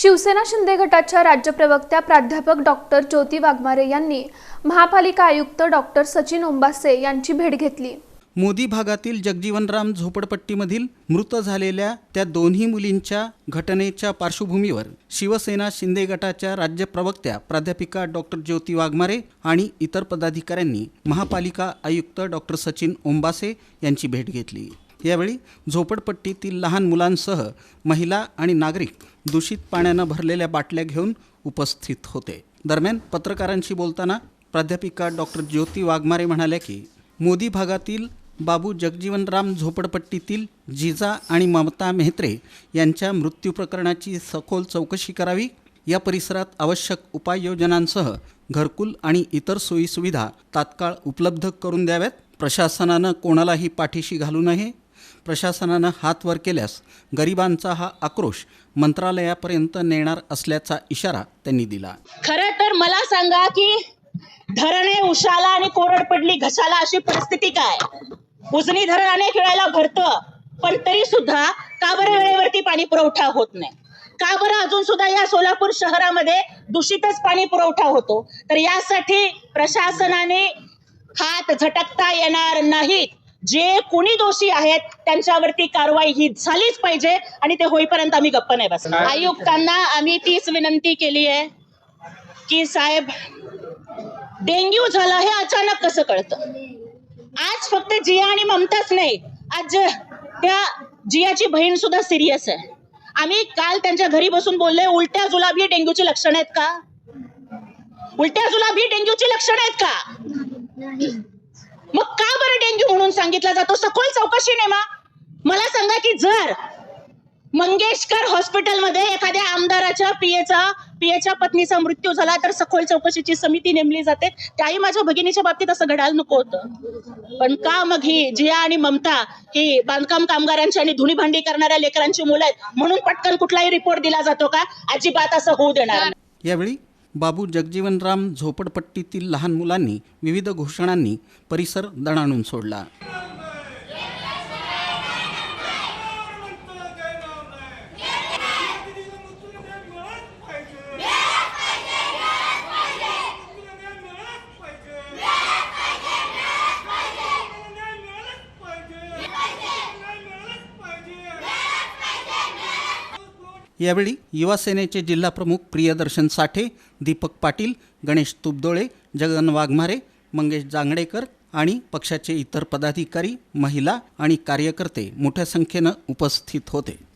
शिवसेना शिंदे गटाच्या राज्य प्रवक्त्या प्राध्यापक डॉक्टर ज्योती वाघमारे यांनी महापालिका आयुक्त डॉक्टर सचिन ओंबासे यांची भेट घेतली. मोदी भागातील जगजीवनराम झोपडपट्टीमधील मृत झालेल्या त्या दोन्ही मुलींच्या घटनेच्या पार्श्वभूमीवर शिवसेना शिंदे गटाच्या राज्य प्रवक्त्या प्राध्यापिका डॉक्टर ज्योती वाघमारे आणि इतर पदाधिकाऱ्यांनी महापालिका आयुक्त डॉक्टर सचिन ओंबासे यांची भेट घेतली. यावेळी झोपडपट्टीतील लहान मुलांसह महिला आणि नागरिक दूषित पाण्यानं भरलेल्या बाटल्या घेऊन उपस्थित होते. दरम्यान पत्रकारांशी बोलताना प्राध्यापिका डॉक्टर ज्योती वाघमारे म्हणाल्या की मोदी भागातील बाबू जगजीवनराम झोपडपट्टीतील जिजा आणि ममता मेहत्रे यांच्या मृत्यू प्रकरणाची सखोल चौकशी करावी या परिसरात आवश्यक उपाययोजनांसह घरकुल आणि इतर सोयीसुविधा तात्काळ उपलब्ध करून द्याव्यात. प्रशासनानं कोणालाही पाठीशी घालू नये. प्रशासनानं हात वर केल्यास गरिबांचा हा आक्रोश मंत्रालयापर्यंत नेणार असल्याचा इशारा त्यांनी दिला. खरं तर मला सांगा की धरणे उशाला आणि कोरड पडली घशाला अशी परिस्थिती काय? उजनी धरण अनेक वेळेला भरतं पण तरी सुद्धा का बरं वेळेवरती पाणी पुरवठा होत नाही? का बरं अजून सुद्धा या सोलापूर शहरामध्ये दूषितच पाणी पुरवठा होतो? तर यासाठी प्रशासनाने हात झटकता येणार नाहीत. जे कोणी दोषी आहेत त्यांच्यावरती कारवाई ही झालीच पाहिजे आणि ते होईपर्यंत आम्ही गप्प नाही बसणार. आयुक्तांना आम्ही तीच विनंती केली आहे की साहेब डेंग्यू झाला हे अचानक कसं कळतं? आज फक्त जिया आणि ममताच नाही आज त्या जियाची बहीण सुद्धा सिरियस आहे. आम्ही काल त्यांच्या घरी बसून बोलले उलट्या जुलाबी डेंग्यूची लक्षणं आहेत का? उलट्या जुलाबी डेंग्यूची लक्षणं आहेत का मग का बरं डेंग्यू म्हणून सांगितला जातो सखोल चौकशी नेमा मला सांगा की जर मंगेशकर हॉस्पिटलमध्ये एखाद्या आमदाराच्या पियेचा पियेच्या पत्नीचा मृत्यू झाला तर सखोल चौकशीची समिती नेमली जाते. त्याही माझ्या भगिनीच्या बाबतीत असं घडायला नको होतं. पण का मग ही जिया आणि ममता ही बांधकाम कामगारांची आणि धुणी भांडी करणाऱ्या लेकरांची मुलं आहेत म्हणून पटकन कुठलाही रिपोर्ट दिला जातो का? अजिबात असं होऊ देणार यावेळी बाबू जगजीवनराम झोपडपट्टीतील लहान मुलांनी विविध घोषणांनी परिसर दणाणून सोडला. यावेळी युवासेनेचे जिल्हाप्रमुख प्रियदर्शन साठे दीपक पाटील गणेश तुबदोळे जगन वाघमारे मंगेश जांगडेकर आणि पक्षाचे इतर पदाधिकारी महिला आणि कार्यकर्ते मोठ्या संख्येनं उपस्थित होते.